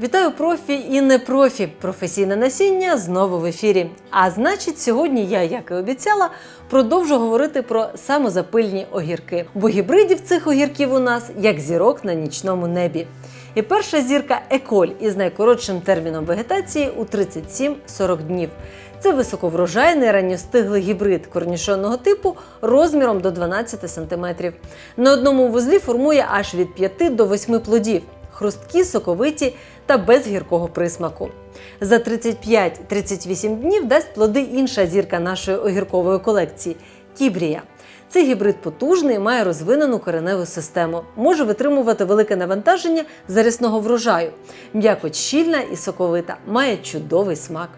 Вітаю профі і не профі. Професійне насіння знову в ефірі. А значить, сьогодні я, як і обіцяла, продовжу говорити про самозапильні огірки. Бо гібридів цих огірків у нас як зірок на нічному небі. І перша зірка еколь із найкоротшим терміном вегетації у 37-40 днів. Це високоврожайний ранньостиглий гібрид корнішонного типу розміром до 12 см. На одному вузлі формує аж від 5 до 8 плодів хрусткі, соковиті та без гіркого присмаку. За 35-38 днів дасть плоди інша зірка нашої огіркової колекції кібрія. Цей гібрид потужний, має розвинену кореневу систему, може витримувати велике навантаження зарісного врожаю. М'якоть щільна і соковита, має чудовий смак.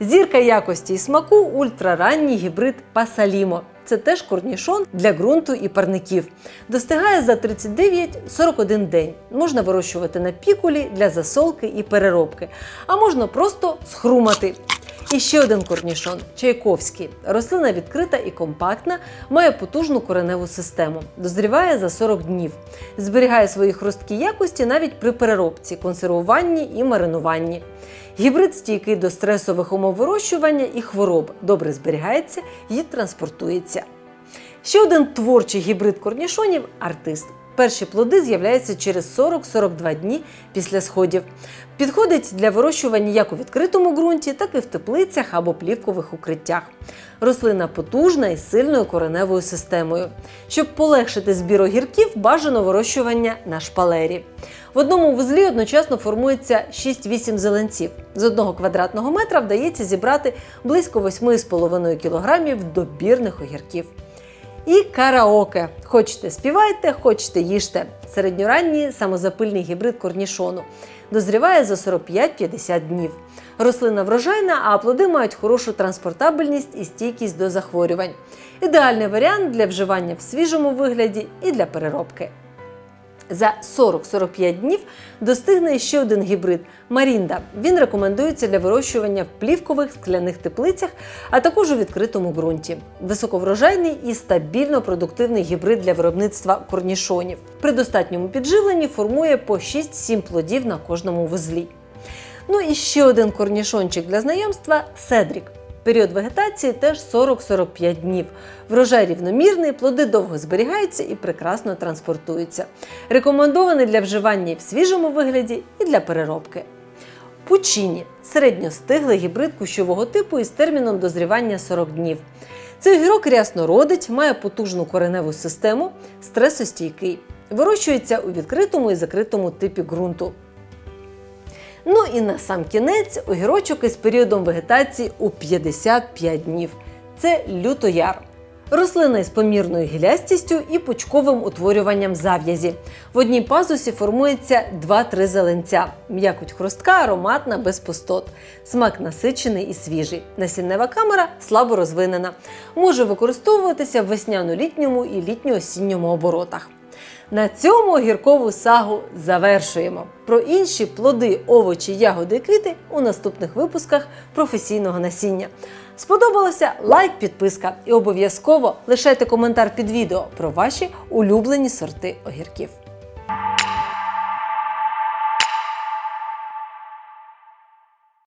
Зірка якості і смаку ультраранній гібрид Пасалімо. Це теж корнішон для ґрунту і парників. Достигає за 39-41 день. Можна вирощувати на пікулі для засолки і переробки, а можна просто схрумати. І ще один корнішон чайковський. Рослина відкрита і компактна, має потужну кореневу систему, дозріває за 40 днів, зберігає свої хрусткі якості навіть при переробці, консервуванні і маринуванні. Гібрид стійкий до стресових умов вирощування і хвороб, добре зберігається і транспортується. Ще один творчий гібрид корнішонів артист. Перші плоди з'являються через 40-42 дні після сходів. Підходить для вирощування як у відкритому ґрунті, так і в теплицях або плівкових укриттях. Рослина потужна і сильною кореневою системою. Щоб полегшити збір огірків, бажано вирощування на шпалері. В одному вузлі одночасно формується 6-8 зеленців. З одного квадратного метра вдається зібрати близько 8,5 кг добірних огірків. І караоке. Хочете співайте, хочете їжте. Середньоранній самозапильний гібрид корнішону. Дозріває за 45-50 днів. Рослина врожайна, а плоди мають хорошу транспортабельність і стійкість до захворювань. Ідеальний варіант для вживання в свіжому вигляді і для переробки. За 40-45 днів достигне ще один гібрид Марінда. Він рекомендується для вирощування в плівкових скляних теплицях, а також у відкритому ґрунті. Високоврожайний і стабільно продуктивний гібрид для виробництва корнішонів. При достатньому підживленні формує по 6-7 плодів на кожному вузлі. Ну і ще один корнішончик для знайомства Седрік. Період вегетації теж 40-45 днів. Врожай рівномірний, плоди довго зберігаються і прекрасно транспортуються. Рекомендований для вживання і в свіжому вигляді, і для переробки. Пучіні середньостиглий гібрид кущового типу із терміном дозрівання 40 днів. Цей огірок рясно родить, має потужну кореневу систему, стресостійкий. Вирощується у відкритому і закритому типі ґрунту. Ну і на сам кінець огірочок із періодом вегетації у 55 днів. Це лютояр. Рослина із помірною гілястістю і пучковим утворюванням зав'язі. В одній пазусі формується 2-3 зеленця. М'якоть хрустка, ароматна, без пустот. Смак насичений і свіжий. Насіннева камера слабо розвинена. Може використовуватися в весняно-літньому і літньо-осінньому оборотах. На цьому огіркову сагу завершуємо. Про інші плоди, овочі, ягоди квіти у наступних випусках професійного насіння. Сподобалося? Лайк, підписка і обов'язково лишайте коментар під відео про ваші улюблені сорти огірків.